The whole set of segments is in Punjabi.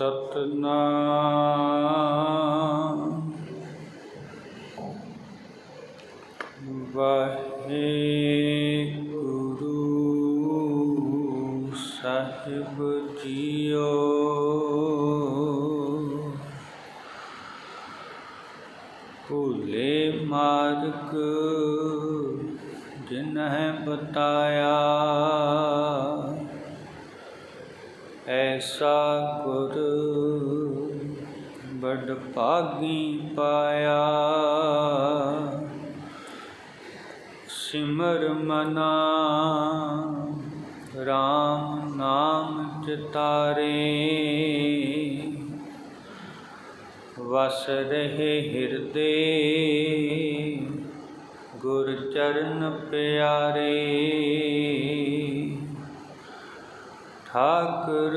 ਸਤਨਾਮ। ਵਾਹਿਗੁਰੂ ਸਾਹਿਬ ਜੀਓ। ਭੂਲੇ ਮਾਰਗ ਜਿਨਹਿ ਬਤਾਇਆ। ਐਸਾ ਗੁਰੂ ਬੜ ਭਾਗੀ ਪਾਇਆ। ਸਿਮਰ ਮਨਾ RAM ਨਾਮ ਚਿਤਾਰੇ ਵਸ ਰਹੇ ਹਿਰਦੇ ਗੁਰ ਚਰਨ ਪਿਆਰੇ। ਠਾਕੁਰ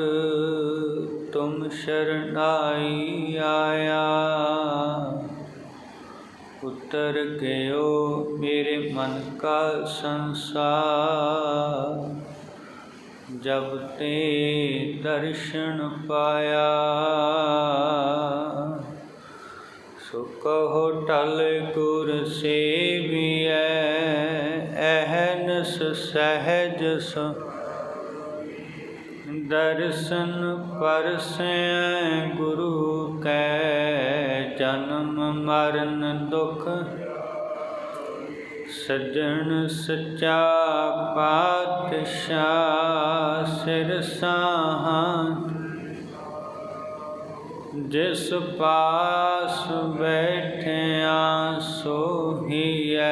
ਤੁਮ ਸ਼ਰਨਾਈ ਆਇਆ ਉਤਰ ਗਇਓ ਮੇਰੇ ਮਨ ਕਾ ਸੰਸਾਰ ਜਬ ਤੇ ਦਰਸ਼ਨ ਪਾਇਆ ਸੋ ਕਹੋ ਟਲ ਗੁਰ ਸੇਵੀਐ ਅਹਨਸ ਸਹਿਜ ਸ ਦਰਸ਼ਨ ਪਰਸੈ ਗੁਰੂ ਕੈ, ਜਨਮ ਮਰਨ ਦੁਖ। ਸਜਣ ਸੱਚਾ ਪਾਤਸ਼ਾਹ ਸਿਰ ਸਾਹਾਂ। ਜਿਸ ਪਾਸ ਬੈਠਿਆ ਸੋਹੀਐ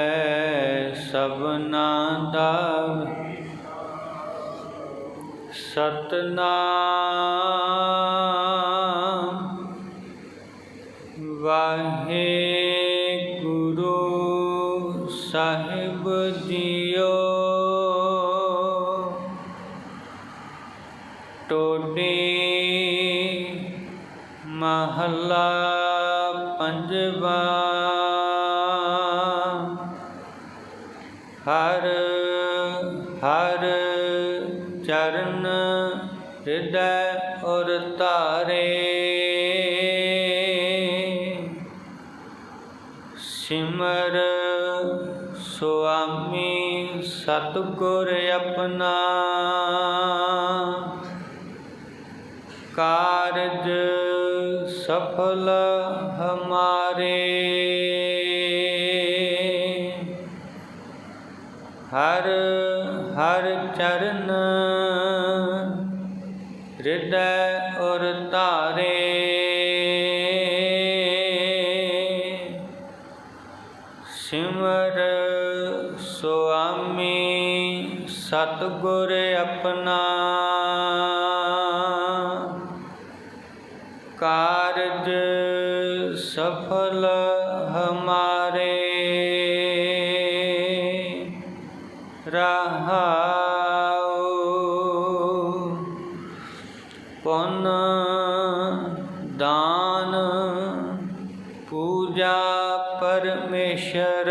ਸਭਨਾ ਦਾ ਸਤਨਾਮ। ਵਾਹਿਗੁਰੂ ਸਾਹਿਬ ਜੀਓ। ਟੋਡੇ ਮਹੱਲਾ ਪੰਜਵਾ। ਹਰ ਹਰ ਚਰਨ ਹਿਰਦੈ ਔਰ ਧਾਰੇ। ਸਿਮਰ ਸੁਆਮੀ ਸਤਿਗੁਰ ਆਪਣਾ। ਕਾਰਜ ਸਫਲ ਹਮਾਰੇ। ਹਰ ਹਰ ਚਰਨ ਹਿਰਦੈ ਔਰ ਧਾਰੇ। ਸਿਮਰ ਸੁਆਮੀ ਸਤਿਗੁਰ ਆਪਣਾ। ਕਾਰਜ ਸਫਲ ਹਮਾਰੇ। ਰਹਾਉ ਪੂਜਾ ਪਰਮੇਸ਼ਰ।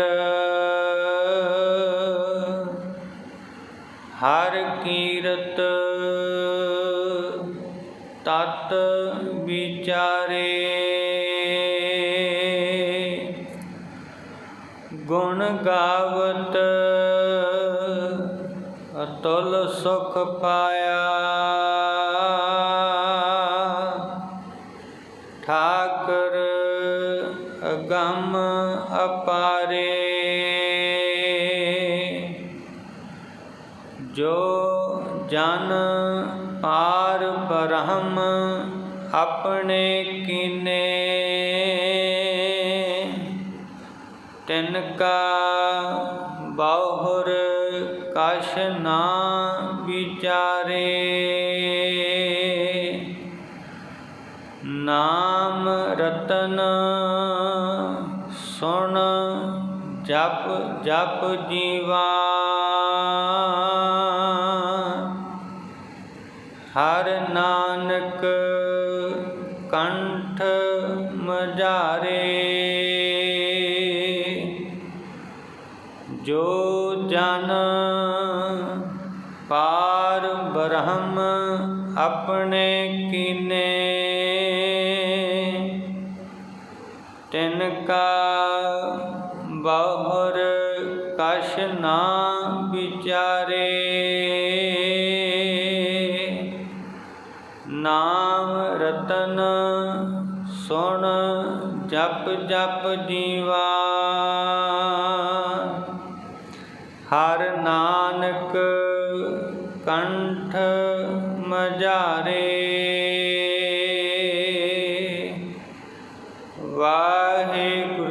ਹਰ ਕੀਰਤ ਤਤ ਵਿਚਾਰੇ। ਗੁਣ ਗਾਵਤ ਅਤਲ ਸੁਖ ਪਾਇਆ। ਅਪਾਰੇ ਜੋ ਜਨ ਪਾਰ ਬ੍ਰਹਮ ਆਪਣੇ ਕੀਨੇ ਤਿਨ ਕਾ ਬਾਹੁਰ ਕਛ ਨਾ ਵਿਚਾਰੇ ਨਾਮ ਰਤਨ ਸੁਣ ਜਪ ਜਪ ਜੀਵਾ ਹਰ ਨਾਨਕ ਕੰਠ ਮਜਾਰੇ। ਜੋ ਜਨ ਪਾਰ ਬ੍ਰਹਮ ਆਪਣੇ ਕੀਨੇ। ਤਿਨ ਕਾ ਬਹੁਰ ਕਛ ਨਾ ਵਿਚਾਰੇ। ਨਾਮ ਰਤਨ ਸੁਣ ਜਪ ਜਪ ਜੀਵਾ। ਹਰ ਨਾਨਕ ਕੰਠ ਮਝਾਰੇ ਵਾਹਿਗੁਰੂ